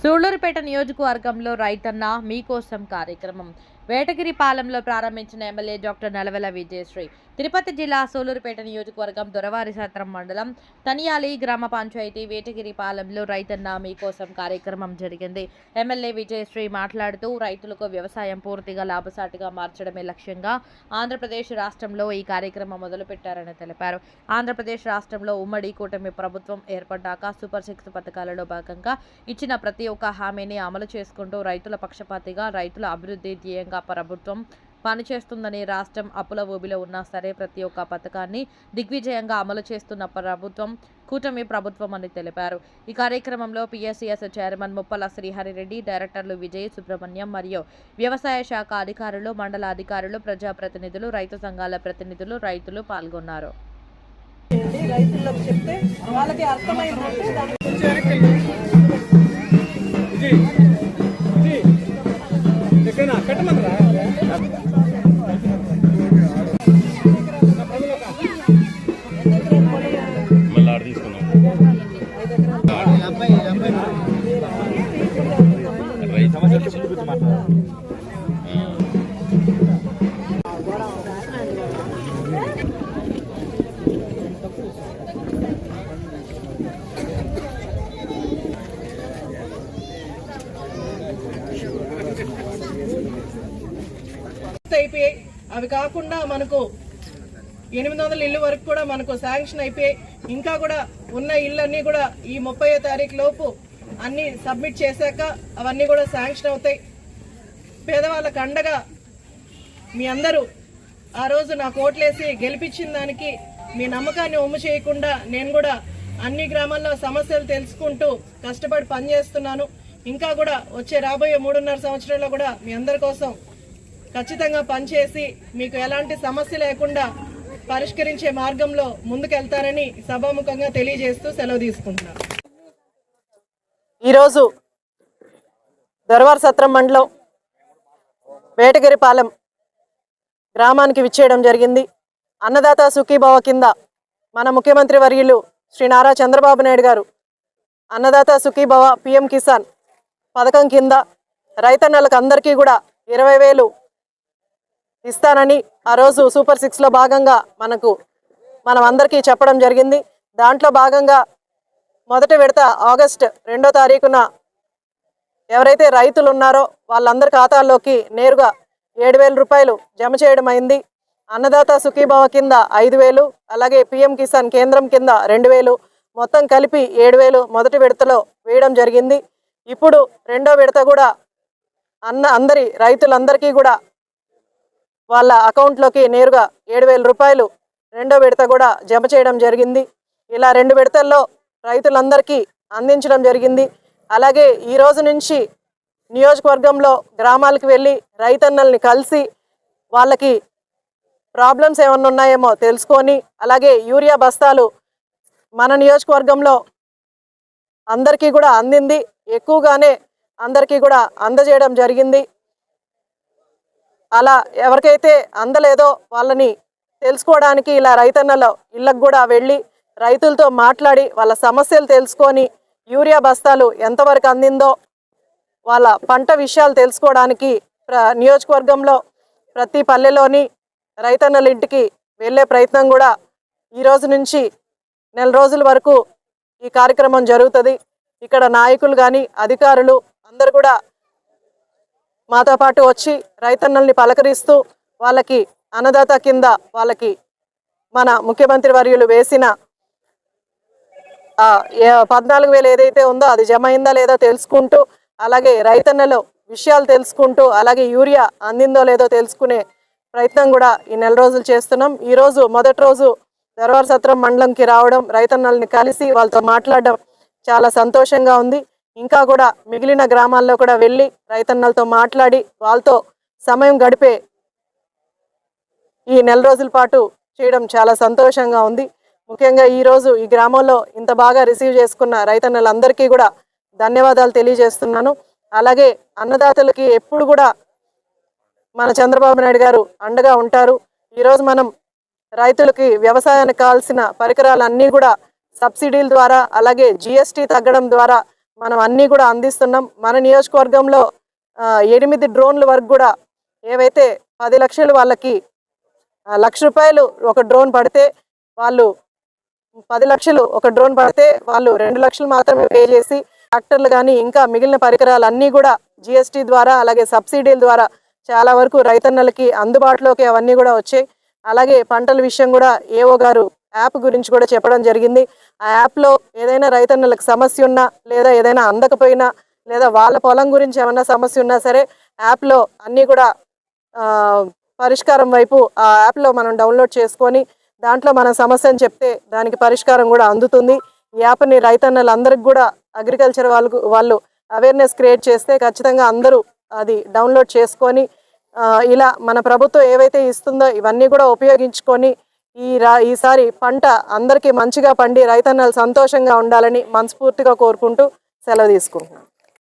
సూళ్ళూరుపేట నియోజకవర్గంలో రైతన్న మీకోసం కార్యక్రమం. వేటగిరి పాలెంలో ప్రారంభించిన ఎమ్మెల్యే డాక్టర్ నలవెల విజయశ్రీ. తిరుపతి జిల్లా సూలూరుపేట నియోజకవర్గం దొరవారి సత్రం మండలం తనియాలి గ్రామ పంచాయతీ వేటగిరిపాలెంలో రైతన్న మీకోసం కార్యక్రమం జరిగింది. ఎమ్మెల్యే విజయశ్రీ మాట్లాడుతూ రైతులకు వ్యవసాయం పూర్తిగా లాభసాటిగా మార్చడమే లక్ష్యంగా ఆంధ్రప్రదేశ్ రాష్ట్రంలో ఈ కార్యక్రమం మొదలుపెట్టారని తెలిపారు. ఆంధ్రప్రదేశ్ రాష్ట్రంలో ఉమ్మడి కూటమి ప్రభుత్వం ఏర్పడ్డాక సూపర్ సిక్స్ పథకాలలో భాగంగా ఇచ్చిన ప్రతి ఒక్క హామీని అమలు చేసుకుంటూ రైతుల పక్షపాతిగా రైతుల అభివృద్ధి ధ్యేయంగా ప్రభుత్వం పనిచేస్తుందని రాష్ట్రం అప్పుల ఊబిలో ఉన్నా సరే ప్రతి ఒక్క పథకాన్ని దిగ్విజయంగా అమలు చేస్తున్న ప్రభుత్వం కూటమి ప్రభుత్వం అని తెలిపారు ఈ కార్యక్రమంలో పిఎస్సిఎస్ చైర్మన్ ముప్పల శ్రీహరిరెడ్డి డైరెక్టర్లు విజయ్ సుబ్రహ్మణ్యం మరియు వ్యవసాయ శాఖ అధికారులు మండల అధికారులు ప్రజాప్రతినిధులు రైతు సంఘాల ప్రతినిధులు రైతులు పాల్గొన్నారు. రైతులకు చెప్తే వాళ్ళకి అర్థమైందంటే మళ్ళీ ఆడ తీసుకున్నాం రైతు అయిపోయాయి అవి కాకుండా మనకు ఎనిమిది వందల ఇల్లు వరకు కూడా మనకు శాంక్షన్ అయిపోయాయి ఇంకా కూడా ఉన్న ఇళ్ళన్నీ కూడా ఈ ముప్పై తారీఖు లోపు అన్ని సబ్మిట్ చేశాక అవన్నీ కూడా శాంక్షన్ అవుతాయి. పేదవాళ్ళకు అండగా మీ అందరూ ఆ రోజు నాకు ఓట్లేసి గెలిపించిన దానికి మీ నమ్మకాన్ని ఒమ్ము చేయకుండా నేను కూడా అన్ని గ్రామాల్లో సమస్యలు తెలుసుకుంటూ కష్టపడి పనిచేస్తున్నాను. ఇంకా కూడా వచ్చే రాబోయే మూడున్నర సంవత్సరాల్లో కూడా మీ అందరి కోసం ఖచ్చితంగా పనిచేసి మీకు ఎలాంటి సమస్య లేకుండా పరిష్కరించే మార్గంలో ముందుకెళ్తారని సభాముఖంగా తెలియజేస్తూ సెలవు తీసుకుంటున్నాను. ఈరోజు దర్వార్ సత్రం మండలం వేటగిరిపాలెం గ్రామానికి విచ్చేయడం జరిగింది. అన్నదాత సుఖీభావ కింద మన ముఖ్యమంత్రి వర్యులు శ్రీ నారా చంద్రబాబు నాయుడు గారు అన్నదాత సుఖీభవ పిఎం కిసాన్ పథకం కింద రైతన్నలకు అందరికీ కూడా ఇరవై వేలు ఇస్తానని ఆ రోజు సూపర్ సిక్స్లో భాగంగా మనకు మనం అందరికీ చెప్పడం జరిగింది. దాంట్లో భాగంగా మొదటి విడత ఆగస్ట్ రెండో తారీఖున ఎవరైతే రైతులు ఉన్నారో వాళ్ళందరి ఖాతాల్లోకి నేరుగా ఏడు వేల రూపాయలు జమ చేయడం అయింది. అన్నదాత సుఖీభావ కింద ఐదు వేలు అలాగే పిఎం కిసాన్ కేంద్రం కింద రెండు వేలు మొత్తం కలిపి ఏడు వేలు మొదటి విడతలో వేయడం జరిగింది. ఇప్పుడు రెండో విడత కూడా అన్న అందరి రైతులందరికీ కూడా వాళ్ళ అకౌంట్లోకి నేరుగా ఏడు వేల రూపాయలు రెండో విడత కూడా జమ చేయడం జరిగింది. ఇలా రెండు విడతల్లో రైతులందరికీ అందించడం జరిగింది. అలాగే ఈ రోజు నుంచి నియోజకవర్గంలో గ్రామాలకు వెళ్ళి రైతన్నల్ని కలిసి వాళ్ళకి ప్రాబ్లమ్స్ ఏమన్నా ఉన్నాయేమో తెలుసుకొని అలాగే యూరియా బస్తాలు మన నియోజకవర్గంలో అందరికీ కూడా అందింది. ఎక్కువగానే అందరికీ కూడా అందజేయడం జరిగింది. అలా ఎవరికైతే అందలేదో వాళ్ళని తెలుసుకోవడానికి ఇలా రైతన్నల ఇళ్ళకు కూడా వెళ్ళి రైతులతో మాట్లాడి వాళ్ళ సమస్యలు తెలుసుకొని యూరియా బస్తాలు ఎంతవరకు అందిందో వాళ్ళ పంట విషయాలు తెలుసుకోవడానికి ప్ర నియోజకవర్గంలో ప్రతి పల్లెలోని రైతన్నల ఇంటికి వెళ్ళే ప్రయత్నం కూడా ఈ రోజు నుంచి నెల రోజుల వరకు ఈ కార్యక్రమం జరుగుతుంది. ఇక్కడ నాయకులు కానీ అధికారులు అందరు కూడా మాతో పాటు వచ్చి రైతన్నల్ని పలకరిస్తూ వాళ్ళకి అన్నదాత కింద వాళ్ళకి మన ముఖ్యమంత్రి వర్యులు వేసిన పద్నాలుగు వేలు ఏదైతే ఉందో అది జమ అయిందా లేదా తెలుసుకుంటూ అలాగే రైతన్నలో విషయాలు తెలుసుకుంటూ అలాగే యూరియా అందిందో లేదో తెలుసుకునే ప్రయత్నం కూడా ఈ నెల రోజులు చేస్తున్నాం. ఈరోజు మొదటి రోజు దర్వార్ సత్రం మండలంకి రావడం రైతన్నల్ని కలిసి వాళ్ళతో మాట్లాడడం చాలా సంతోషంగా ఉంది. ఇంకా కూడా మిగిలిన గ్రామాల్లో కూడా వెళ్ళి రైతన్నలతో మాట్లాడి వాళ్ళతో సమయం గడిపే ఈ నెల రోజుల పాటు చేయడం చాలా సంతోషంగా ఉంది. ముఖ్యంగా ఈరోజు ఈ గ్రామంలో ఇంత బాగా రిసీవ్ చేసుకున్న రైతన్నలందరికీ కూడా ధన్యవాదాలు తెలియజేస్తున్నాను. అలాగే అన్నదాతలకి ఎప్పుడు కూడా మన చంద్రబాబు నాయుడు గారు అండగా ఉంటారు. ఈరోజు మనం రైతులకి వ్యవసాయానికి కావాల్సిన పరికరాలన్నీ కూడా సబ్సిడీల ద్వారా అలాగే జిఎస్టీ తగ్గడం ద్వారా మనం అన్నీ కూడా అందిస్తున్నాం. మన నియోజకవర్గంలో ఎనిమిది డ్రోన్ల వరకు కూడా ఏవైతే పది లక్షలు వాళ్ళకి లక్ష రూపాయలు ఒక డ్రోన్ పడితే వాళ్ళు పది లక్షలు ఒక డ్రోన్ పడితే వాళ్ళు రెండు లక్షలు మాత్రమే పే చేసి ట్రాక్టర్లు కానీ ఇంకా మిగిలిన పరికరాలు అన్నీ కూడా జిఎస్టీ ద్వారా అలాగే సబ్సిడీల ద్వారా చాలా వరకు రైతన్నలకి అందుబాటులోకి అవన్నీ కూడా వచ్చాయి. అలాగే పంటల విషయం కూడా ఏఓ గారు యాప్ గురించి కూడా చెప్పడం జరిగింది. ఆ యాప్లో ఏదైనా రైతన్నలకు సమస్య ఉన్నా లేదా ఏదైనా అందకపోయినా లేదా వాళ్ళ పొలం గురించి ఏమైనా సమస్య ఉన్నా సరే యాప్లో అన్నీ కూడా పరిష్కారం వైపు ఆ యాప్లో మనం డౌన్లోడ్ చేసుకొని దాంట్లో మన సమస్యను చెప్తే దానికి పరిష్కారం కూడా అందుతుంది. ఈ యాప్ని రైతన్నలందరికి కూడా అగ్రికల్చర్ వాళ్ళకు వాళ్ళు అవేర్నెస్ క్రియేట్ చేస్తే ఖచ్చితంగా అందరూ అది డౌన్లోడ్ చేసుకొని ఇలా మన ప్రభుత్వం ఏవైతే ఇస్తుందో ఇవన్నీ కూడా ఉపయోగించుకొని ఈ రా ఈసారి పంట అందరికీ మంచిగా పండి రైతన్నలు సంతోషంగా ఉండాలని మనస్ఫూర్తిగా కోరుకుంటూ సెలవు తీసుకుంటున్నాను.